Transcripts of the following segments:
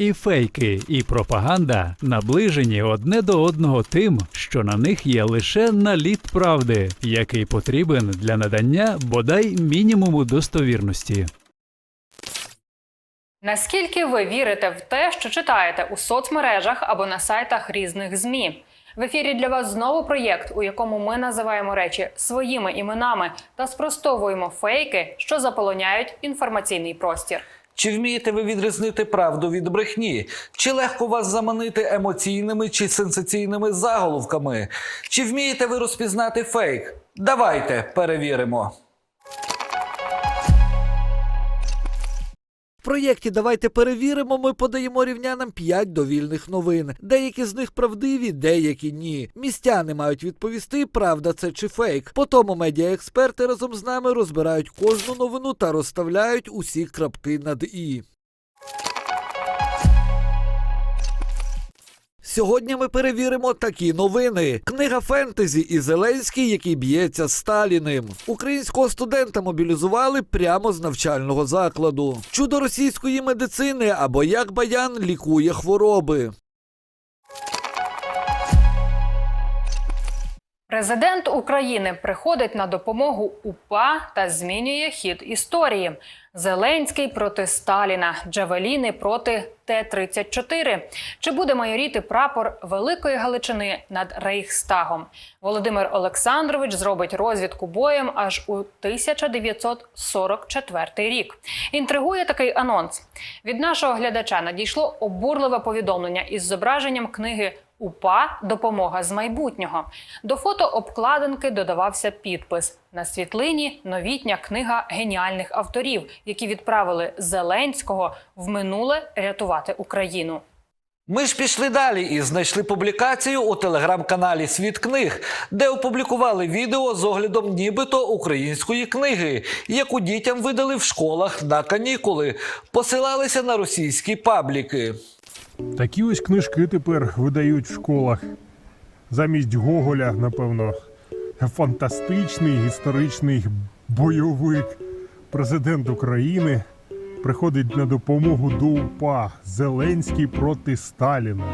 І фейки, і пропаганда наближені одне до одного тим, що на них є лише наліт правди, який потрібен для надання бодай мінімуму достовірності. Наскільки ви вірите в те, що читаєте у соцмережах або на сайтах різних ЗМІ? В ефірі для вас знову проєкт, у якому ми називаємо речі своїми іменами та спростовуємо фейки, що заполоняють інформаційний простір. Чи вмієте ви відрізнити правду від брехні? Чи легко вас заманити емоційними чи сенсаційними заголовками? Чи вмієте ви розпізнати фейк? Давайте перевіримо. В проєкті Давайте перевіримо. Ми подаємо рівнянам 5 довільних новин. Деякі з них правдиві, деякі ні. Містяни мають відповісти, правда це чи фейк. Потім медіаексперти разом з нами розбирають кожну новину та розставляють усі крапки над і. Сьогодні ми перевіримо такі новини: книга фентезі і Зеленський, який б'ється з Сталіним. Українського студента мобілізували прямо з навчального закладу. Чудо російської медицини або як баян лікує хвороби. Президент України приходить на допомогу УПА та змінює хід історії. Зеленський проти Сталіна, Джавеліни проти Т-34. Чи буде майоріти прапор Великої Галичини над Рейхстагом? Володимир Олександрович зробить розвідку боєм аж у 1944 рік. Інтригує такий анонс. Від нашого глядача надійшло обурливе повідомлення із зображенням книги УПА Допомога з майбутнього. До фото обкладинки додавався підпис на світлині. Новітня книга геніальних авторів, які відправили Зеленського в минуле рятувати Україну. Ми ж пішли далі і знайшли публікацію у телеграм-каналі Світ книг, де опублікували відео з оглядом нібито української книги, яку дітям видали в школах на канікули, посилалися на російські пабліки. Такі ось книжки тепер видають в школах. Замість Гоголя, напевно, фантастичний історичний бойовик. Президент України приходить на допомогу до УПА Зеленський проти Сталіна.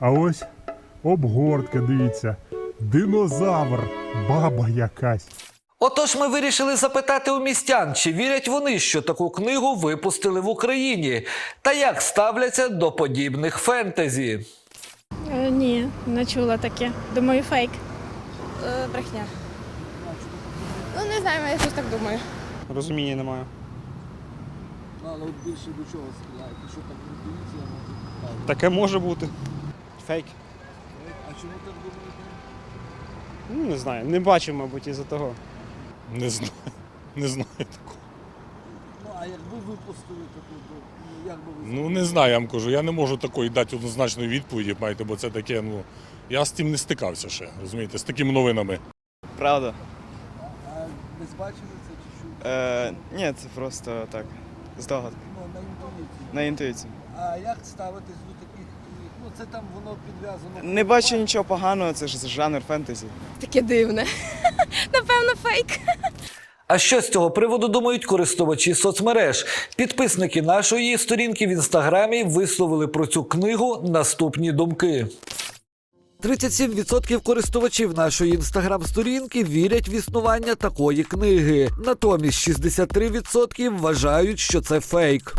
А ось обгортка, дивіться. Динозавр, баба якась. Отож, ми вирішили запитати у містян, чи вірять вони, що таку книгу випустили в Україні, та як ставляться до подібних фентезі. Е, Ні, не чула таке. Думаю, фейк. Е, брехня. Ну, не знаю, я щось так думаю. Розуміння немає. Але от більше до чого стріляєте? Що так інтуїція може Таке може бути. Фейк. А чому так думаєте? Ну, не знаю. Не бачив, мабуть, із-за того. Не знаю. Не знаю такого. Ну а якби випустили таку, то ну, як би ви Ну не знаю, я вам кажу. Я не можу такої дати однозначної відповіді, маєте, бо це таке, ну. Я з тим не стикався ще, розумієте, з такими новинами. Правда. а десь бачили це чи що? Е, ні, це просто так. Здогадка. Ну, на інтуїцію. На інтуїцію. А як ставитись до таких книг? Ну це там воно підв'язано. Не бачу нічого поганого, це ж жанр фентезі. Таке дивне. Напевно, фейк. А що з цього приводу думають користувачі соцмереж? Підписники нашої сторінки в інстаграмі висловили про цю книгу наступні думки. 37% користувачів нашої інстаграм-сторінки вірять в існування такої книги. Натомість 63% вважають, що це фейк.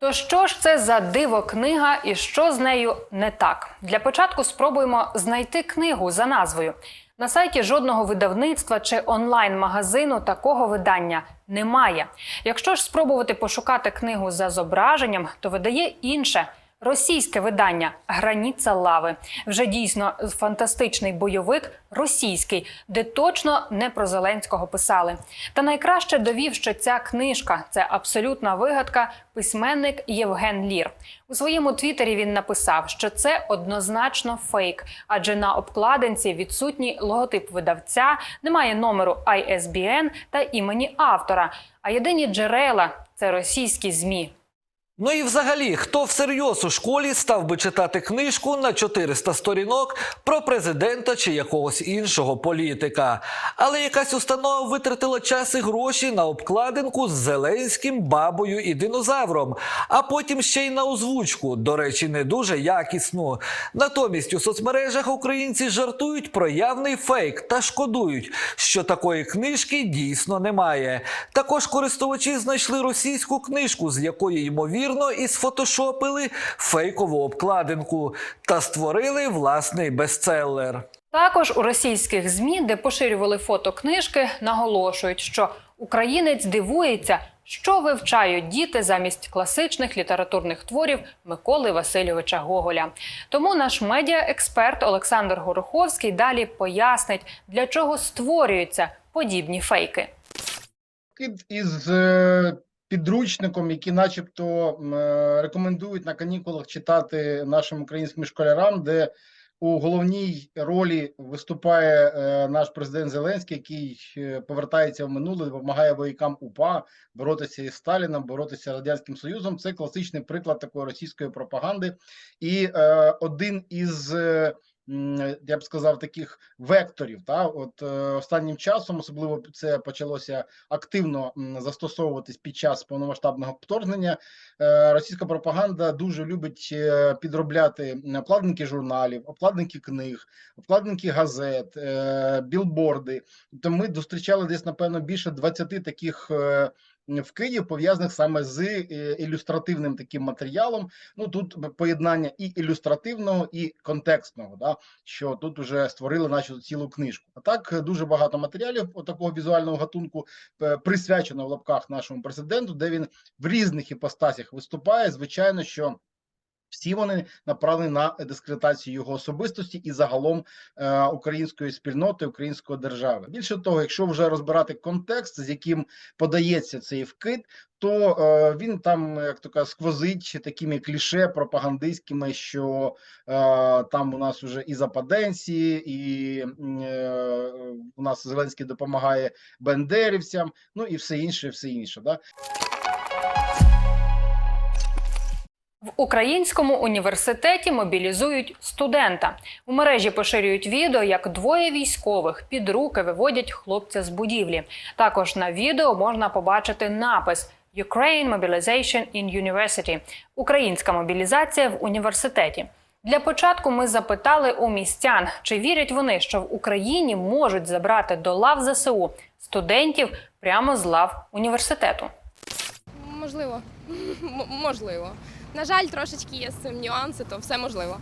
То що ж це за диво книга і що з нею не так? Для початку спробуємо знайти книгу за назвою. На сайті жодного видавництва чи онлайн-магазину такого видання немає. Якщо ж спробувати пошукати книгу за зображенням, то видає інше. Російське видання Граніця лави вже дійсно фантастичний бойовик російський, де точно не про Зеленського писали. Та найкраще довів, що ця книжка це абсолютна вигадка. Письменник Євген Лір у своєму твіттері він написав, що це однозначно фейк, адже на обкладинці відсутній логотип видавця, немає номеру ISBN та імені автора. А єдині джерела це російські змі. Ну і взагалі, хто всерйоз у школі став би читати книжку на 400 сторінок про президента чи якогось іншого політика. Але якась установа витратила час і гроші на обкладинку з Зеленським, бабою і динозавром, а потім ще й на озвучку. До речі, не дуже якісну. Натомість у соцмережах українці жартують про явний фейк та шкодують, що такої книжки дійсно немає. Також користувачі знайшли російську книжку, з якої ймовірно і сфотошопили фейкову обкладинку та створили власний бестселер. Також у російських змі, де поширювали фото книжки, наголошують, що українець дивується, що вивчають діти замість класичних літературних творів Миколи Васильовича Гоголя. Тому наш медіаексперт Олександр Гороховський далі пояснить, для чого створюються подібні фейки. кид із е, підручником, які начебто е, рекомендують на канікулах читати нашим українським школярам, де у головній ролі виступає е, наш президент Зеленський, який е, повертається в минуле, допомагає воякам УПА боротися із Сталіном, боротися з радянським Союзом. Це класичний приклад такої російської пропаганди, і один із я б сказав, таких векторів. Та от е, останнім часом, особливо це почалося активно застосовуватись під час повномасштабного вторгнення. Е, Російська пропаганда дуже любить е, підробляти обкладинки журналів, обкладинки книг, обкладинки газет, е, білборди. Тобто ми зустрічали десь напевно більше 20 таких. Е, Київ, пов'язаних саме з е, ілюстративним таким матеріалом. Ну тут поєднання і ілюстративного, і контекстного. Да, що тут вже створили наче цілу книжку. А так е, дуже багато матеріалів такого візуального гатунку е, присвячено в лапках нашому президенту, де він в різних іпостасях виступає. Звичайно, що. Всі вони направлені на дискредитацію його особистості і загалом е, української спільноти, української держави. Більше того, якщо вже розбирати контекст, з яким подається цей вкид, то е, він там, як то кажуть, сквозить такими кліше пропагандистськими, що е, там у нас уже і западенці, і е, у нас Зеленський допомагає бендерівцям, ну і все інше, все інше. Да? В українському університеті мобілізують студента. У мережі поширюють відео, як двоє військових під руки виводять хлопця з будівлі. Також на відео можна побачити напис Ukraine Mobilization in University – Українська мобілізація в університеті. Для початку ми запитали у містян, чи вірять вони, що в Україні можуть забрати до лав ЗСУ студентів прямо з лав університету. Можливо. М- можливо. На жаль, трошечки є з цим нюанси, то все можливо.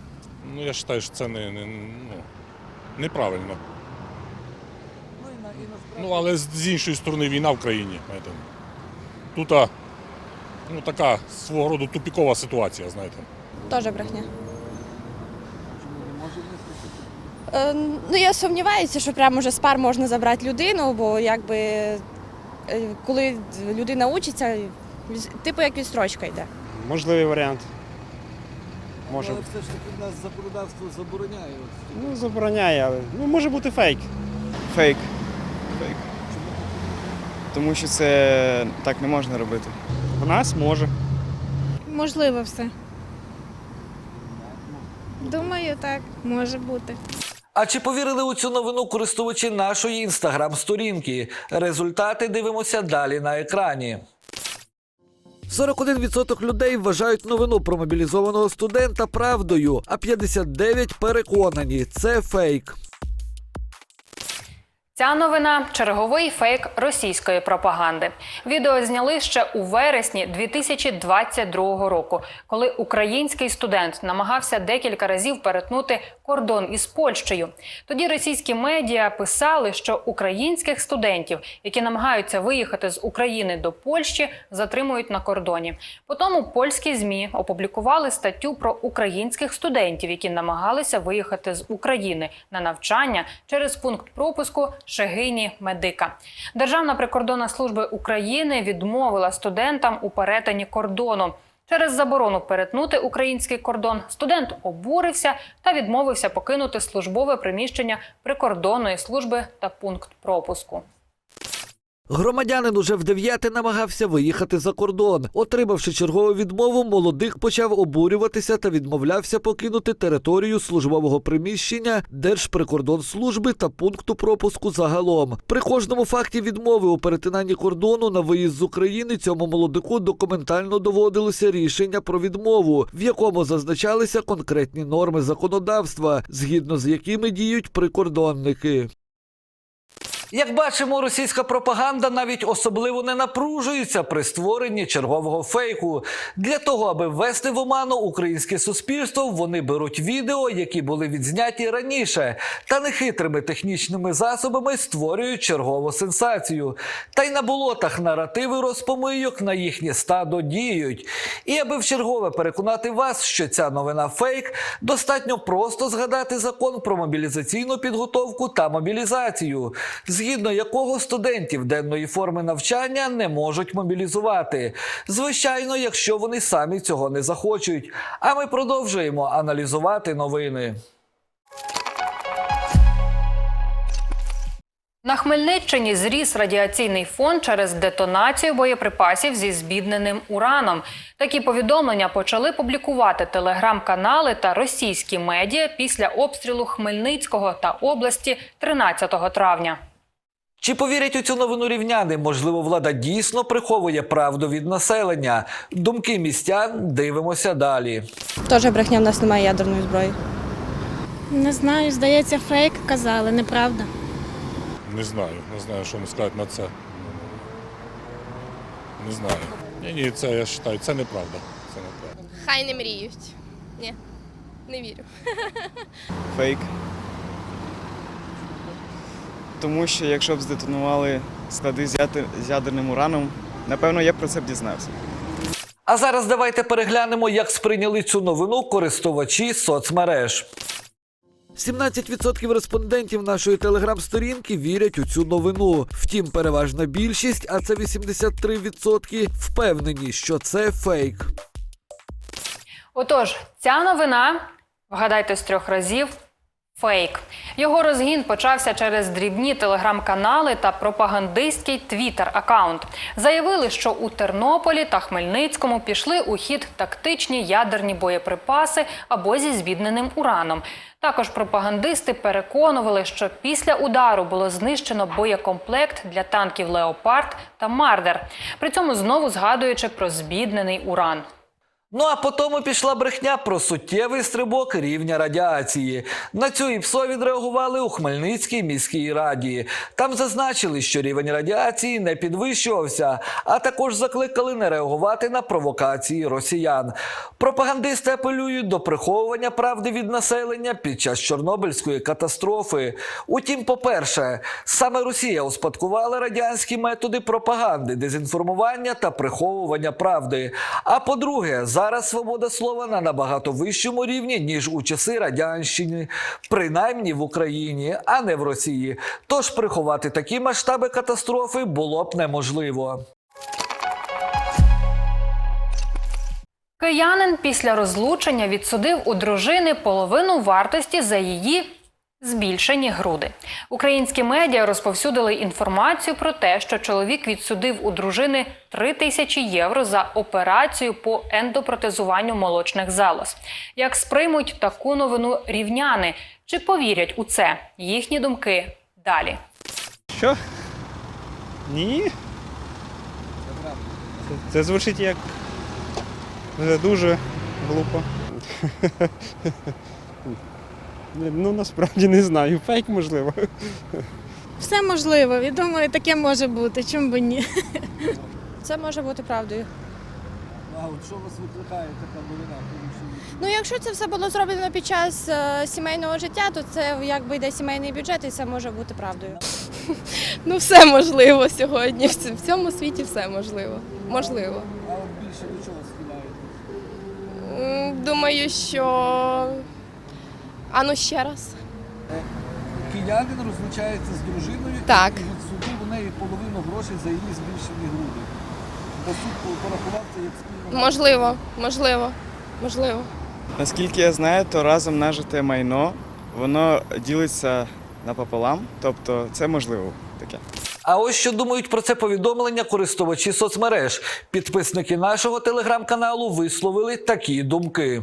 Ну я вважаю, що це не, не, ну, неправильно. Ну, але з, з іншої сторони війна в країні. Знаєте. Тут а, ну, така свого роду тупікова ситуація, знаєте. Теж брехня. Е, ну, я сумніваюся, що прямо вже з пар можна забрати людину, бо якби е, коли людина учиться, типу як відстрочка йде. Можливий варіант. Може. все ж таки в нас законодавство забороняє. Ну, забороняє, але ну, може бути фейк. Фейк. Фейк. Тому що це так не можна робити. У нас може. Можливо, все. Думаю, так, може бути. А чи повірили у цю новину користувачі нашої інстаграм-сторінки? Результати дивимося далі на екрані. 41% людей вважають новину про мобілізованого студента правдою, а 59% переконані це фейк. Ця новина черговий фейк російської пропаганди. Відео зняли ще у вересні 2022 року, коли український студент намагався декілька разів перетнути кордон із Польщею. Тоді російські медіа писали, що українських студентів, які намагаються виїхати з України до Польщі, затримують на кордоні. Потім польські змі опублікували статтю про українських студентів, які намагалися виїхати з України на навчання через пункт пропуску Шегині Медика. Державна прикордонна служба України відмовила студентам у перетині кордону. Через заборону перетнути український кордон студент обурився та відмовився покинути службове приміщення прикордонної служби та пункт пропуску. Громадянин уже в дев'яте намагався виїхати за кордон. Отримавши чергову відмову, молодик почав обурюватися та відмовлявся покинути територію службового приміщення Держприкордонслужби та пункту пропуску загалом. При кожному факті відмови у перетинанні кордону на виїзд з України цьому молодику документально доводилося рішення про відмову, в якому зазначалися конкретні норми законодавства, згідно з якими діють прикордонники. Як бачимо, російська пропаганда навіть особливо не напружується при створенні чергового фейку. Для того, аби ввести в оману українське суспільство, вони беруть відео, які були відзняті раніше, та нехитрими технічними засобами створюють чергову сенсацію. Та й на болотах наративи розпомийок на їхнє стадо діють. І аби вчергове переконати вас, що ця новина фейк, достатньо просто згадати закон про мобілізаційну підготовку та мобілізацію, згідно якого студентів денної форми навчання не можуть мобілізувати. Звичайно, якщо вони самі цього не захочуть. А ми продовжуємо аналізувати новини. На Хмельниччині зріс радіаційний фон через детонацію боєприпасів зі збідненим ураном. Такі повідомлення почали публікувати телеграм-канали та російські медіа після обстрілу Хмельницького та області 13 травня. Чи повірять у цю новину рівняни? Можливо, влада дійсно приховує правду від населення. Думки містян дивимося далі. Теж брехня, в нас немає ядерної зброї. Не знаю, здається, фейк казали, неправда. Не знаю, не знаю, що вам сказати на це. Не знаю. Ні, ні, це я вважаю, це неправда. Це неправда. Хай не мріють. Ні, не вірю. Фейк. Тому що якщо б здетонували склади з ядерним ураном, напевно, я б про це б дізнався. А зараз давайте переглянемо, як сприйняли цю новину користувачі соцмереж. 17% респондентів нашої телеграм-сторінки вірять у цю новину. Втім, переважна більшість, а це 83%, впевнені, що це фейк. Отож, ця новина, вгадайте з трьох разів, фейк. Його розгін почався через дрібні телеграм-канали та пропагандистський твіттер-аккаунт. Заявили, що у Тернополі та Хмельницькому пішли у хід тактичні ядерні боєприпаси або зі збідненим ураном. Також пропагандисти переконували, що після удару було знищено боєкомплект для танків Леопард та Мардер. При цьому знову згадуючи про збіднений уран. Ну а потім пішла брехня про суттєвий стрибок рівня радіації. На цю ІПСО відреагували у Хмельницькій міській раді. Там зазначили, що рівень радіації не підвищувався, а також закликали не реагувати на провокації росіян. Пропагандисти апелюють до приховування правди від населення під час Чорнобильської катастрофи. Утім, по-перше, саме Росія успадкувала радянські методи пропаганди, дезінформування та приховування правди. А по-друге, зараз свобода слова на набагато вищому рівні, ніж у часи радянщини, принаймні в Україні, а не в Росії. Тож приховати такі масштаби катастрофи було б неможливо. Киянин після розлучення відсудив у дружини половину вартості за її збільшені груди. Українські медіа розповсюдили інформацію про те, що чоловік відсудив у дружини 3 тисячі євро за операцію по ендопротезуванню молочних залоз. Як сприймуть таку новину рівняни? Чи повірять у це? Їхні думки далі. Що? Ні. Це, це звучить як дуже глупо. Ну, насправді не знаю. Фейк можливо. Все можливо, я думаю, таке може бути. Чому би ні? Це може бути правдою. А от що вас викликає така новина? Ну, якщо це все було зроблено під час е, сімейного життя, то це якби йде сімейний бюджет, і це може бути правдою. Ну, все можливо сьогодні. В цьому світі все можливо. Можливо. А от більше до чого схиляєте? М, Думаю, що. А ну ще раз. Киянин розлучається з дружиною Так. і відсудив у неї половину грошей за її збільшені груди. Бо суд порахував це як спільно. Можливо, можливо, можливо. Наскільки я знаю, то разом нажите майно, воно ділиться напополам, тобто це можливо таке. А ось що думають про це повідомлення користувачі соцмереж. Підписники нашого телеграм-каналу висловили такі думки.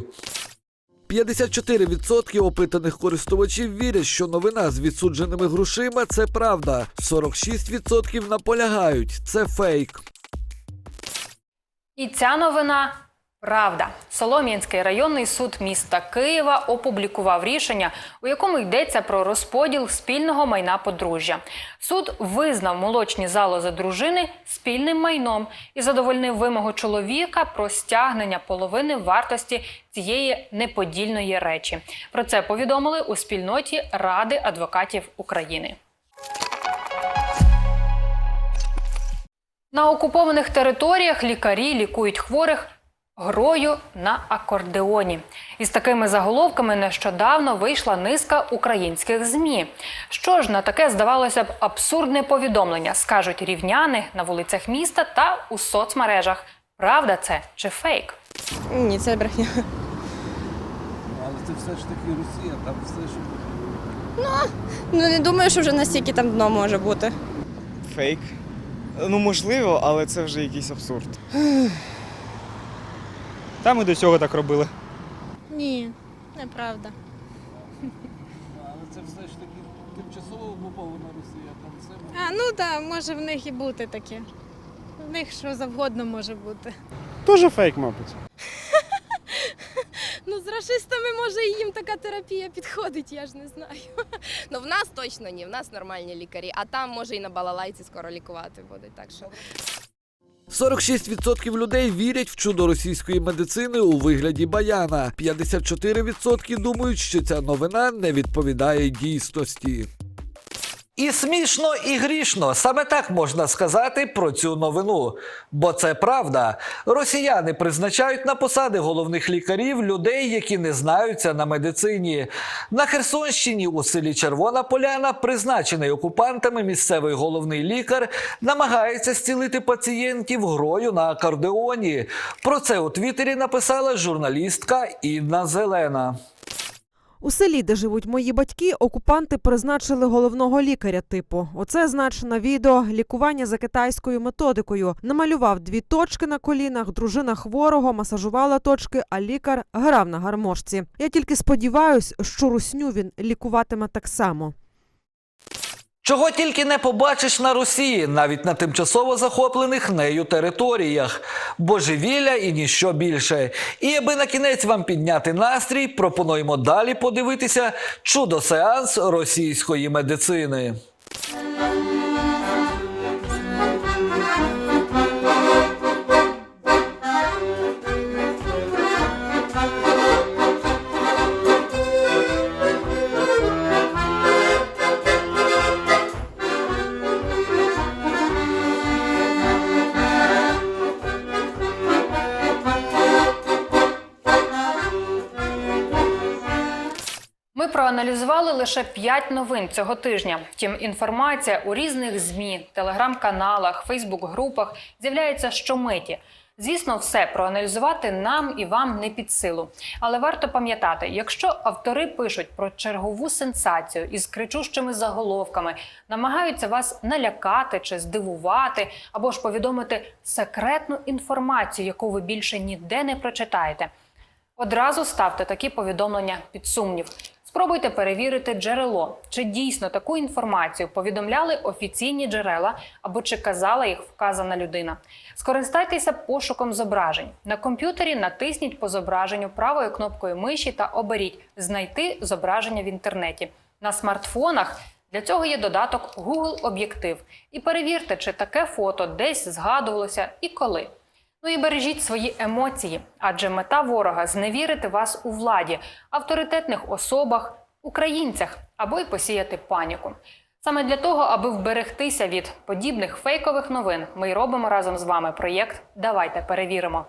54% опитаних користувачів вірять, що новина з відсудженими грошима це правда. 46% наполягають, це фейк. І ця новина правда. Солом'янський районний суд міста Києва опублікував рішення, у якому йдеться про розподіл спільного майна подружжя. Суд визнав молочні залози дружини спільним майном і задовольнив вимогу чоловіка про стягнення половини вартості цієї неподільної речі. Про це повідомили у спільноті Ради адвокатів України. На окупованих територіях лікарі лікують хворих грою на акордеоні. Із такими заголовками нещодавно вийшла низка українських змі. Що ж на таке здавалося б абсурдне повідомлення, скажуть рівняни на вулицях міста та у соцмережах. Правда це чи фейк? Ні, це брехня. Але це все ж таки Росія, там все ж. Ну не думаю, що вже настільки там дно може бути. Фейк. Ну, можливо, але це вже якийсь абсурд. Та ми до цього так робили. Ні, неправда. Але це все ж таки тимчасово окупована Росія, там все. А, ну так, може в них і бути таке. В них що завгодно може бути. Тоже фейк, мабуть. Ну, з расистами може і їм така терапія підходить, я ж не знаю. Ну в нас точно ні, в нас нормальні лікарі, а там може і на балалайці скоро лікувати будуть. Так що 46% людей вірять в чудо російської медицини у вигляді баяна. 54% думають, що ця новина не відповідає дійсності. І смішно, і грішно. Саме так можна сказати про цю новину. Бо це правда. Росіяни призначають на посади головних лікарів людей, які не знаються на медицині. На Херсонщині у селі Червона Поляна призначений окупантами місцевий головний лікар намагається зцілити пацієнтів грою на акордеоні. Про це у Твіттері написала журналістка Інна Зелена. У селі, де живуть мої батьки, окупанти призначили головного лікаря типу. Оце значено відео лікування за китайською методикою. Намалював дві точки на колінах, дружина хворого масажувала точки, а лікар грав на гармошці. Я тільки сподіваюсь, що русню він лікуватиме так само. Чого тільки не побачиш на Росії, навіть на тимчасово захоплених нею територіях. Божевілля і ніщо більше. І аби на кінець вам підняти настрій, пропонуємо далі подивитися чудо-сеанс російської медицини. Проаналізували лише 5 новин цього тижня. Втім, інформація у різних змі, телеграм-каналах, фейсбук-групах з'являється щомиті. Звісно, все проаналізувати нам і вам не під силу. Але варто пам'ятати, якщо автори пишуть про чергову сенсацію із кричущими заголовками, намагаються вас налякати чи здивувати, або ж повідомити секретну інформацію, яку ви більше ніде не прочитаєте. Одразу ставте такі повідомлення під сумнів. Спробуйте перевірити джерело, чи дійсно таку інформацію повідомляли офіційні джерела або чи казала їх вказана людина. Скористайтеся пошуком зображень. На комп'ютері натисніть по зображенню правою кнопкою миші та оберіть Знайти зображення в інтернеті. На смартфонах для цього є додаток Google Об'єктив. І перевірте, чи таке фото десь згадувалося і коли. Ну і бережіть свої емоції, адже мета ворога зневірити вас у владі, авторитетних особах, українцях або й посіяти паніку. Саме для того, аби вберегтися від подібних фейкових новин, ми й робимо разом з вами проєкт Давайте перевіримо.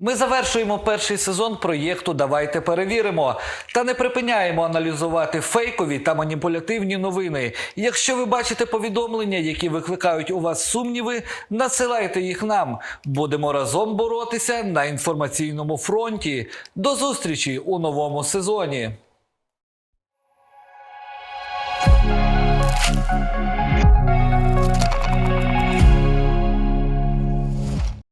Ми завершуємо перший сезон проєкту Давайте перевіримо та не припиняємо аналізувати фейкові та маніпулятивні новини. Якщо ви бачите повідомлення, які викликають у вас сумніви, насилайте їх нам. Будемо разом боротися на інформаційному фронті. До зустрічі у новому сезоні.